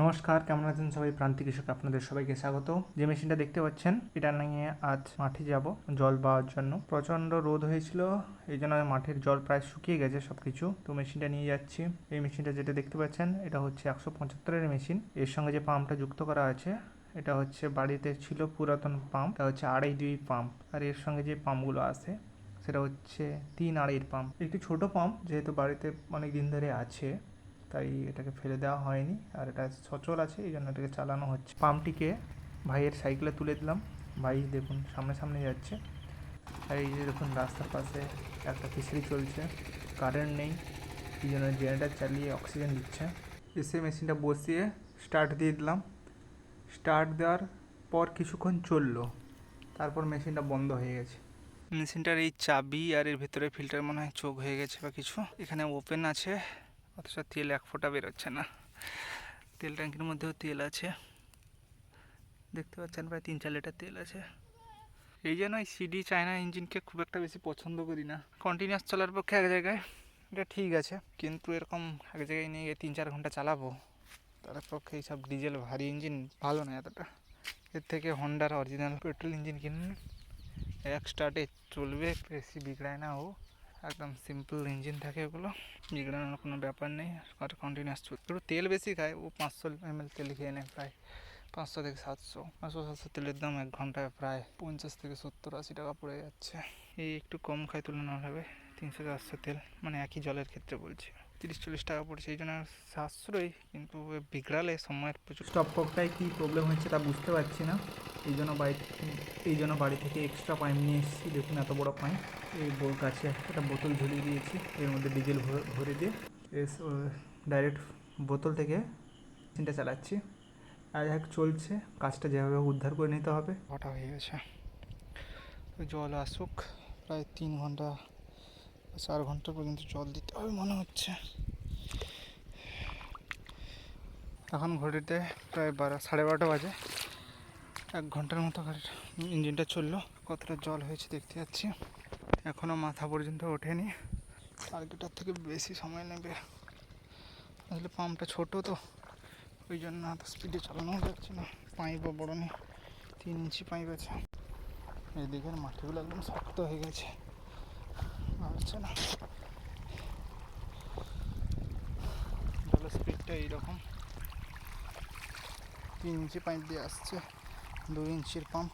নমস্কার, কেমন আছেন সবাই? প্রান্তিক কৃষক আপনাদের সবাইকে স্বাগত। যে মেশিনটা দেখতে পাচ্ছেন, এটা নিয়ে আজ মাঠে যাব, জল পাওয়ার জন্য। প্রচণ্ড রোদ হয়েছিল, এই জন্য মাঠের জল প্রায় শুকিয়ে গেছে সবকিছু। তো মেশিনটা নিয়ে যাচ্ছি। এই মেশিনটা যেটা দেখতে পাচ্ছেন, এটা হচ্ছে একশো পঁচাত্তরের মেশিন। এর সঙ্গে যে পাম্পটা যুক্ত করা আছে, এটা হচ্ছে বাড়িতে ছিল পুরাতন পাম্প, এটা হচ্ছে আড়াই দুই পাম্প। আর এর সঙ্গে যে পাম্পগুলো আছে, সেটা হচ্ছে তিন আড়াইয়ের পাম্প। একটি ছোট পাম্প, যেহেতু বাড়িতে অনেক দিন ধরে আছে তাই এটাকে ফেলে দেওয়া হয়নি, আর এটা সচল আছে, এই জন্য এটাকে চালানো হচ্ছে। পাম্পটিকে ভাইয়ের সাইকেলে তুলে দিলাম। ভাই দেখুন সামনে সামনে যাচ্ছে। আর এই যে দেখুন, রাস্তার পাশে একটা ফিশারি চলছে। কারেন্ট নেই, এই জন্য জেনারেটার চালিয়ে অক্সিজেন দিচ্ছে। এসে মেশিনটা বসিয়ে স্টার্ট দিয়ে দিলাম। স্টার্ট দেওয়ার পর কিছুক্ষণ চলল। তারপর মেশিনটা বন্ধ হয়ে গেছে। মেশিনটার এই চাবি আর এর ভেতরে ফিল্টার মনে হয় চোখ হয়ে গেছে বা কিছু। এখানে ওপেন আছে। অথচ তেল এক ফোঁটা বেরোচ্ছে না। তেল ট্যাঙ্কির মধ্যেও তেল আছে। দেখতে পাচ্ছেন প্রায় তিন চার লিটার তেল আছে। এই জন্য এই সিডি চায়না ইঞ্জিনকে খুব একটা বেশি পছন্দ করি না। কন্টিনিউয়াস চলার পক্ষে এক জায়গায় এটা ঠিক আছে, কিন্তু এরকম এক জায়গায় নিয়ে তিন চার ঘণ্টা চালাবো, তার পক্ষে এইসব ডিজেল ভারী ইঞ্জিন ভালো না এতটা। এর থেকে হন্ডার অরিজিনাল পেট্রোল ইঞ্জিন কিনুন। এক স্টার্টে চলবে, বেশি বিগড়ায় না ও। একদম সিম্পল ইঞ্জিন থাকে ওগুলো। বিগড়ানোর কোনো ব্যাপার নেই, আর কন্টিনিউয়াস চলবে একটু তেল বেশি খায়, ও পাঁচশো এম এল তেল খেয়ে নেয় প্রায় পাঁচশো থেকে সাতশো। পাঁচশো সাতশো তেলের দাম এক ঘন্টায় প্রায় পঞ্চাশ থেকে সত্তর আশি টাকা পড়ে যাচ্ছে। এই একটু কম খায় তুলনাভাবে তিনশো চারশো তেল মানে একই জলের ক্ষেত্রে বলছি। তিরিশ চল্লিশ টাকা পড়ছে, এই জন্য সাশ্রয়ী, কিন্তু বিগড়ালে সময়ের প্রচুর স্টপ কপটায় কী প্রবলেম হচ্ছে তা বুঝতে পারছি না। এই জন্য বাড়ি এই জন্য বাড়ি থেকে এক্সট্রা পাইপ নিয়ে এসেছি। দেখুন এত বড় পাইপ এই কাছে একটা বোতল ঝুলিয়ে দিয়েছি। এর মধ্যে ডিজেল ভরে- দিয়ে ডাইরেক্ট বোতল থেকে মেশিনটা চালাচ্ছি। আর এক চলছে। কাজটা যেভাবে উদ্ধার করে নিতে হবে। কটা হয়ে গেছে? তো জল আসুক। প্রায় তিন ঘণ্টা চার ঘণ্টা পর্যন্ত জল দিতে হবে মনে হচ্ছে। এখন ঘড়িতে প্রায় বারো সাড়ে বারোটা বাজে। এক ঘণ্টার মতো গাড়ির ইঞ্জিনটা চলল। কতটা জল হয়েছে দেখতে যাচ্ছি। এখনও মাথা পর্যন্ত ওঠেনি। টার্গেটার থেকে বেশি সময় নেবে। আসলে পাম্পটা ছোট তো, ওই জন্য এত স্পিডে চালানো যাচ্ছে না। পাইপও বড় নেই, তিন ইঞ্চি পাইপ আছে। এদিকের মাটিগুলো একদম শক্ত হয়ে গেছে। আসছে না। জলের স্পিডটা এইরকম। তিন ইঞ্চি পাইপ দিয়ে আসছে। দু ইঞ্চির পাম্প